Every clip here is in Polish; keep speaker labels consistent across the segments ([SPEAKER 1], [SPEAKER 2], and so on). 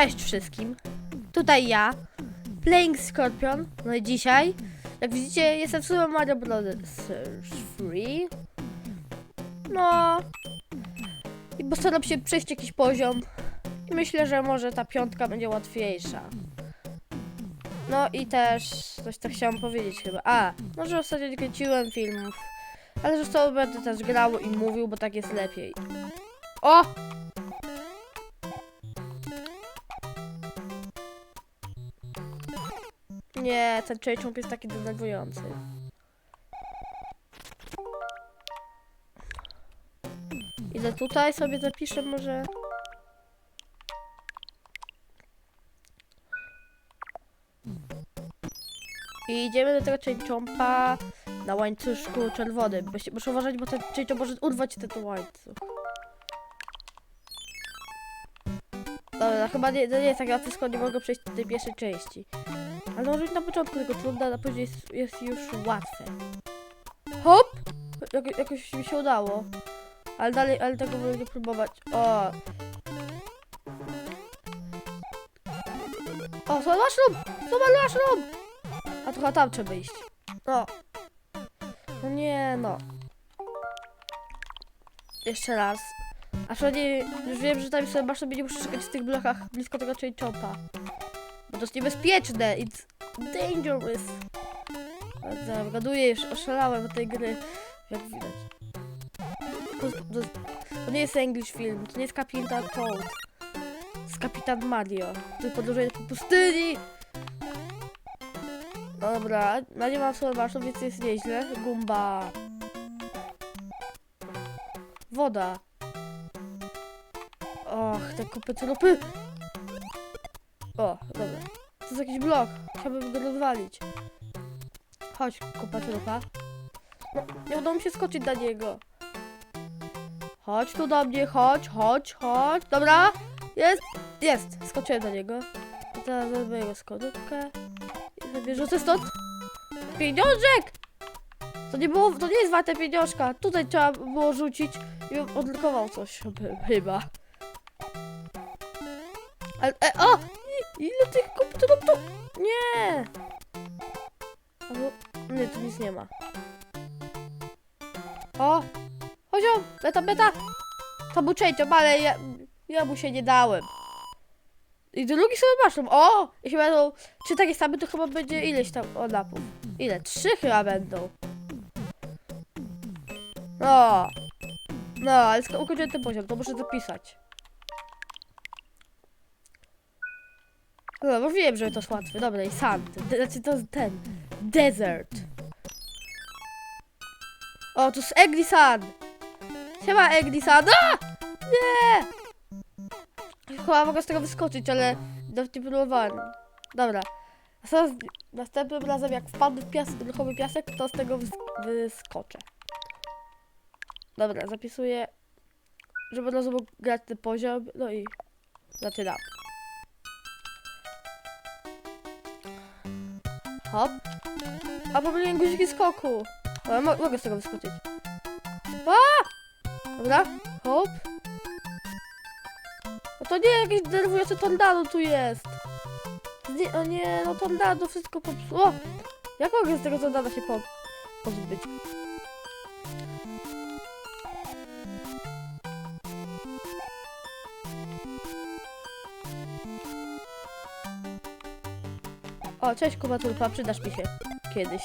[SPEAKER 1] Cześć wszystkim. Tutaj ja, Playing Scorpion. No i dzisiaj, jak widzicie, jestem w Super Mario Bros. 3. No. I postaram się przejść jakiś poziom. I myślę, że może ta piątka będzie łatwiejsza. No i też coś tak chciałam powiedzieć chyba. A, może ostatnio nie kręciłem filmów. Ale zresztą będę też grał i mówił, bo tak jest lepiej. O! Nie, ten Chase jest taki denerwujący. Idę tutaj sobie zapiszę może. I idziemy do tego Chainchompa na łańcuszku czerwonym. Muszę, uważać, bo ten Chainchomp może urwać ten łańcuch. Dobra, chyba nie, to nie tak łatwo, nie mogę przejść do tej pierwszej części. Ale może być na początku tego trudne, a później jest, jest już łatwe. Hop! Jak, jakoś mi się udało. Ale dalej, ale tego będę próbować. O! O, zobacz mushroom! Zobacz mushroom! A to chyba tam trzeba iść. O! No nie, no. Jeszcze raz. A przynajmniej już wiem, że tam sobie masz sobie nie muszę czekać w tych blokach blisko tego chain chompa. Jest niebezpieczne. It's dangerous. Ale Gaduję już, oszalałem od tej gry. Jak widać. To, to, to nie jest English film, to nie jest Kapitan Toad. To jest Kapitan Mario. Który podróżuje po pustyni. Dobra, no nie mam słowa, więc jest nieźle. Gumba. Woda. Och, te kupy trupy. O, dobra. To jest jakiś blok. Chciałbym go rozwalić. Chodź, kupa trupa. No, nie udało mi się skoczyć na niego. Chodź tu do mnie, chodź, chodź, chodź. Dobra, jest, jest. Skoczyłem na niego. I teraz wezmę jego skorupkę. I sobie rzucę stąd. Pieniążek! To nie było, to nie jest warte pieniążka. Tutaj trzeba było rzucić i on odblokował coś chyba. Ale, e, o! Ile tych komputerów tu? Nie! Albo, nie, tu nic nie ma. O! Poziom! Beta, beta! To był Chainchomp, ale ja, ja mu się nie dałem. I drugi sobie maszą. O! Jeśli będą trzy takie same, to chyba będzie ileś tam o napów. Ile? Trzy chyba będą. No. No, ale ukończyłem ten poziom, to muszę zapisać. No, wiem, że to jest łatwe. Dobra, i sand. De- Znaczy to ten. Desert. O, to jest Egli Sand. Siema Egli Sand. Nie! Chyba mogę z tego wyskoczyć, ale nawet nie próbowałem. Dobra. Teraz następnym razem jak wpadnę w piasek, ruchomy piasek, to z tego wys- wyskoczę. Dobra, zapisuję, żeby od razu mógł grać ten poziom, no i zaczynam. Hop. A pomyliłem guziki skoku. Ale mo mogę z tego wyskoczyć. A! Dobra, hop. No to nie jakieś denerwujące tornado tu jest. Nie, o nie, no tornado wszystko popsuło. Jak mogę z tego tornada się po pozbyć? O, cześć Kuba Tulpa, przydasz mi się kiedyś.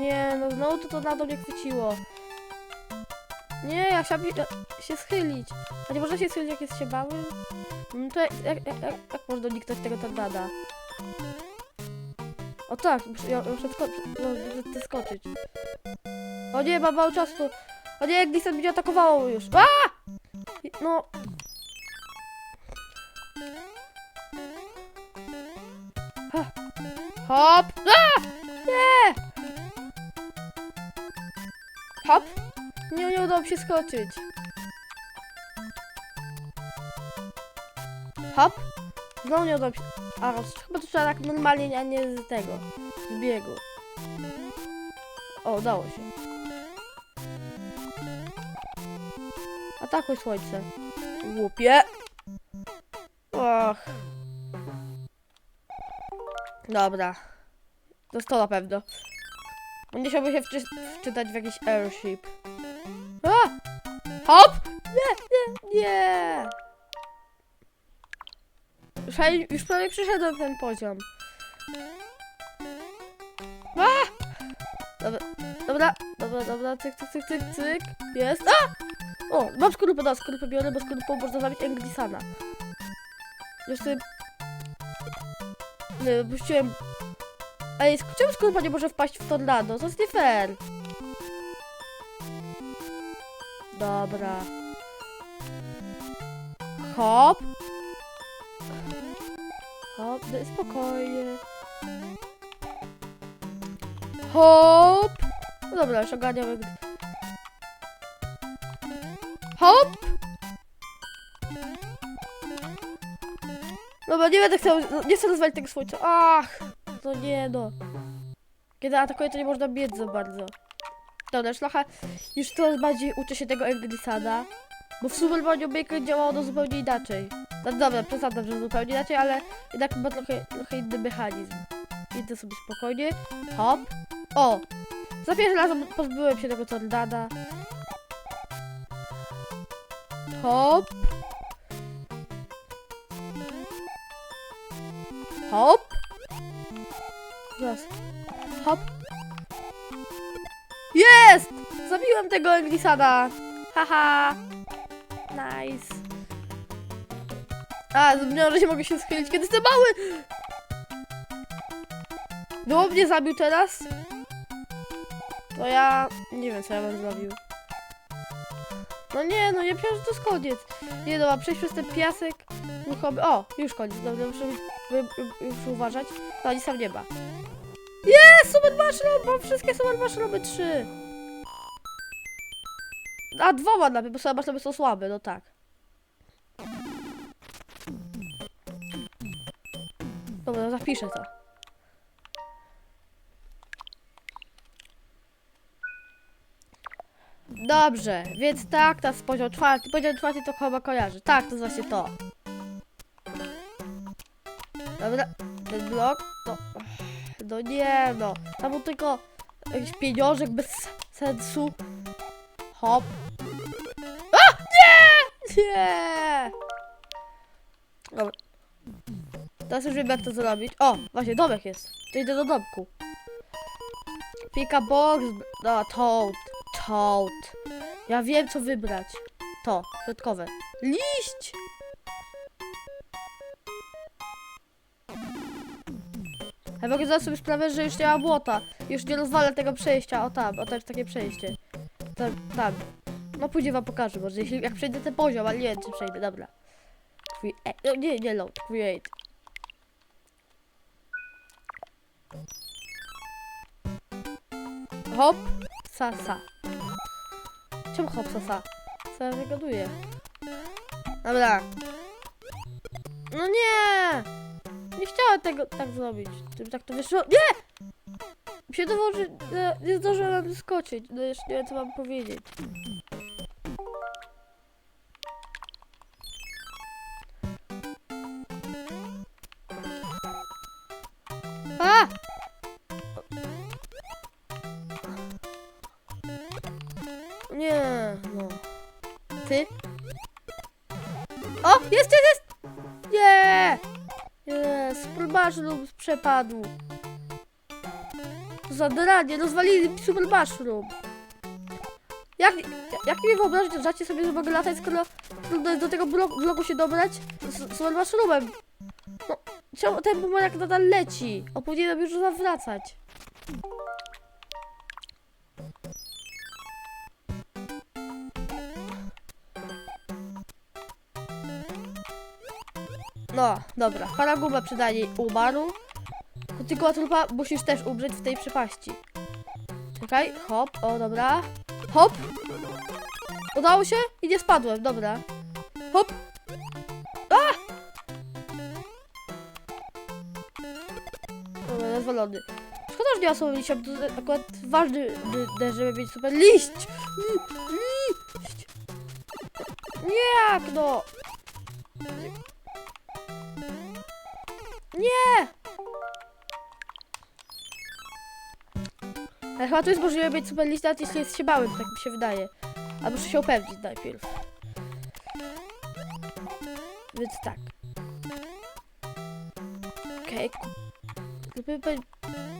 [SPEAKER 1] Nie, no znowu to tornado mnie chwyciło. Nie, ja chciałam się schylić. A nie można się schylić, jak jest się mały? No to jak, jak, jak, jak można uniknąć tego tornada? O tak, muszę, ja muszę. No, skoczyć. O nie, mam mało czasu. O nie, jak Disney mnie atakowało już. A! No. Hop! A! Nie! Hop! Nie, nie udało mi się skoczyć. Hop! Znowu nie udało mi się. A, chyba to trzeba tak normalnie, a nie z tego. Z biegu. O, udało się. Atakuj słońce. Głupie. Och. Dobra. To to na pewno. Musiałby się wczy wczytać w jakiś airship. A! Hop! Nie, nie, nie! Już, już prawie przyszedłem ten poziom. A! Dobra, dobra, dobra, dobra, cyk, cyk, cyk, cyk, cyk. Jest. A! O, mam skorupę, da, skorupę biorę, bo skorupą można zabić Englisana. Już sobie... Nie, puściłem... Ej, czemu skorupa nie może wpaść w tornado? To jest nie fair. Dobra. Hop. Hop, daj spokojnie. Hop. No dobra, już ogarniamy. Hop. Dobra, nie będę chciał, nie chcę rozwalić tego słońca. Ach, to nie no. Kiedy atakuje, to nie można biec za bardzo. Dobra, szlacha już coraz bardziej uczy się tego Englisana, bo w Super Mario Maker działało to zupełnie inaczej. No dobra, przesadzam, że zupełnie inaczej, ale jednak ma trochę, trochę inny mechanizm. Idę sobie spokojnie. Hop. O! Za pierwszym razem pozbyłem się tego tornada. Hop. Hop. Raz. Hop. Jest! Zabiłem tego Englisana. Haha. Nice. A, zapomniałam, że się mogę się schylić, kiedy jestem mały! Było mnie zabił teraz? To ja... Nie wiem, co ja bym zrobił. No nie, no nie że to jest koniec. Nie, dobra, przejść przez ten piasek. Ruchomy. O, już koniec. Dobra, muszę już uważać. No, nic tam nie ma. Jest! Super mushroom! Mam wszystkie super mushroomy, trzy. A dwoma nawet, bo super mushroomy są słabe, no tak. Dobra, zapiszę to. Dobrze, więc tak, to jest poziom czwarty. Poziom czwarty to chyba kojarzy. Tak, to właśnie to. Dobra, ten blok, to... No nie no, tam był tylko jakiś pieniążek bez sensu. Hop. A! Nie! Nie! Dobra. Teraz już wiem jak to zrobić. O, właśnie, domek jest. To idę do domku. Pika box, no, toad, toad. Ja wiem co wybrać. To, środkowe. Liść! Ja zdać sobie sprawę, że już nie ma błota. Już nie rozwalę tego przejścia. O tam, o tam takie przejście. Tam, tam. No później wam pokażę, może jeśli jak przejdę ten poziom, ale nie wiem czy przejdę, dobra. Create, no nie, nie load, create. Hop, sa, sa. Czemu hop, sa, sa? Co ja wygaduję? Dobra. No nie! Nie chciałem tego tak zrobić. Żeby tak to wyszło. Nie! Mi się dawało, że nie zdążyłem skoczyć. No jeszcze nie wiem co mam powiedzieć. A! Jest, jest, jest! Nie! Jest, Mushroom przepadł. Co za dranie, rozwalili mi Super Mushroom. Jak, jak mi żarcie sobie, że mogę latać, skoro trudno jest do tego bloku, bloku się dobrać z Super Mushroomem? No, ten bumerang nadal leci? On powinienem już zawracać. No, dobra. Paraguba przynajmniej umarł. Tylko trupa musisz też umrzeć w tej przepaści. Czekaj, hop, o dobra. Hop! Udało się? I nie spadłem, dobra. Hop! A! Dobra, rozwalony. Szkoda, że nie ma słowa liścia, to akurat ważny, by- żeby mieć super liść! Liść! Jak no? Nie! Ale chyba to jest możliwe być super lista, jeśli jest się bałem, tak mi się wydaje. A muszę się upewnić najpierw. Więc tak. Okej. Okay.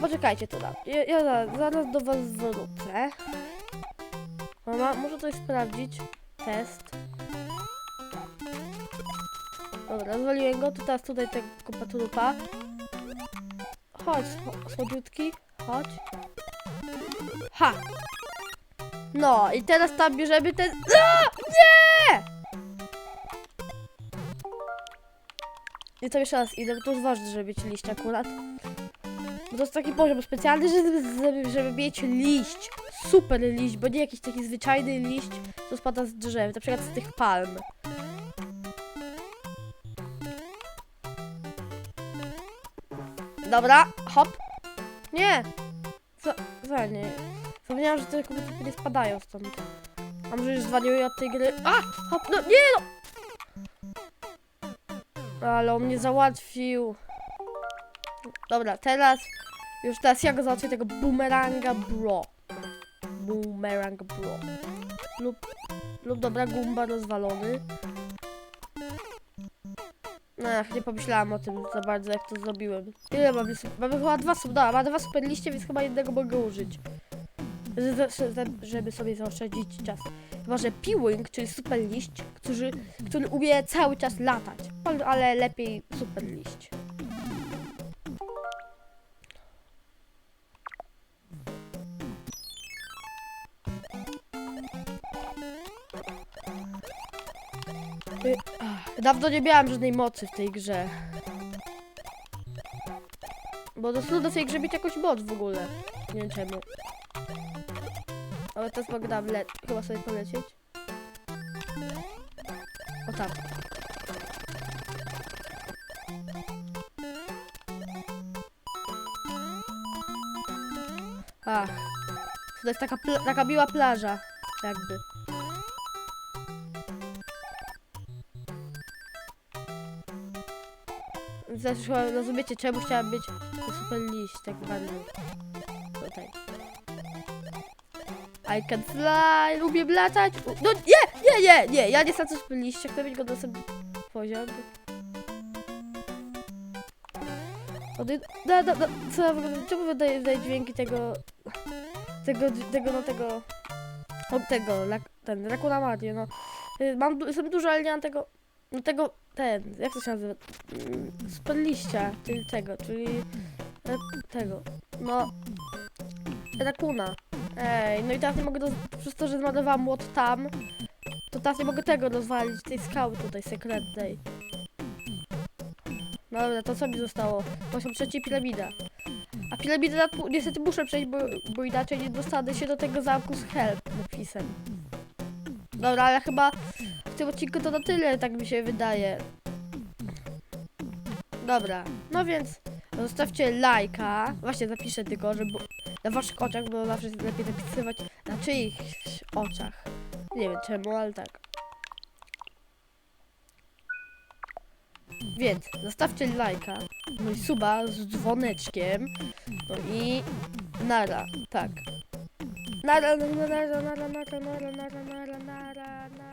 [SPEAKER 1] Poczekajcie to na. Ja, ja zaraz, zaraz do was wrócę. Mama, muszę coś sprawdzić. Test. Dobra, zwaliłem go, to teraz tutaj tego patulupa. Chodź, sło- słodziutki, chodź. Ha! No, i teraz tam bierzemy ten... A! Nie! I to jeszcze raz idę, bo to jest ważne, żeby mieć liść akurat. Bo to jest taki poziom specjalny, żeby, żeby mieć liść. Super liść, bo nie jakiś taki zwyczajny liść, co spada z drzew, na przykład z tych palm. Dobra, hop. Nie! Co? Co nie? Zapomniałam, że te kobiety nie spadają stąd. A może już zwaliły od tej gry. A! Hop, no nie no! Ale on mnie załatwił. Dobra, teraz... Już teraz ja go załatwię tego boomeranga bro. Boomerang bro. Lub... Lub dobra, gumba rozwalony. Ach, nie pomyślałam o tym za bardzo, jak to zrobiłem. Ile mamy? Mamy chyba dwa dobra, mam dwa super liście, więc chyba jednego mogę użyć. Z- z- Żeby sobie zaoszczędzić czas. Chyba, że Piwing, czyli super liść, który, który umie cały czas latać. Ale- lepiej super liść. Dawno nie miałam żadnej mocy w tej grze. Bo do do tej grze mieć jakąś moc w ogóle. Nie wiem czemu. Ale teraz mogę tam chyba sobie polecieć. O tak. Ach. To jest taka, taka miła plaża. Jakby. Chyba rozumiecie, czemu chciałam być super liść tak bardzo. Tutaj. I can fly, lubię latać. No nie, nie, nie, nie, ja nie chcę super liście, chcę mieć go na sobie poziom. O, ty- da, da, da, co ja w ogóle, czemu wydaje, wydaje dźwięki tego, tego, tego, no tego, od tego, ten, Rakuna Mario, no. Y, Mam, jestem dużo, ale nie mam tego, no tego, ten, jak to się nazywa? Mm, Super liścia, czyli tego, czyli e, tego, no, Rakuna. Ej, no i teraz nie mogę, roz... przez to, że zmarnowałam młot tam, to teraz nie mogę tego rozwalić, tej skały tutaj sekretnej. Dobra, to co mi zostało? Poziom trzeci piramida. A piramidę niestety muszę przejść, bo, bo inaczej nie dostanę się do tego zamku z help napisem. Dobra, ale chyba tym odcinku to na tyle, tak mi się wydaje. Dobra, no więc zostawcie lajka. Właśnie zapiszę tylko, żeby na waszych oczach, bo zawsze jest lepiej napisywać na czyichś oczach. Nie wiem czemu, ale tak. Więc zostawcie lajka, no i suba z dzwoneczkiem, no i nara, tak. Nara, nara, nara, nara, nara, nara, nara, nara, nara.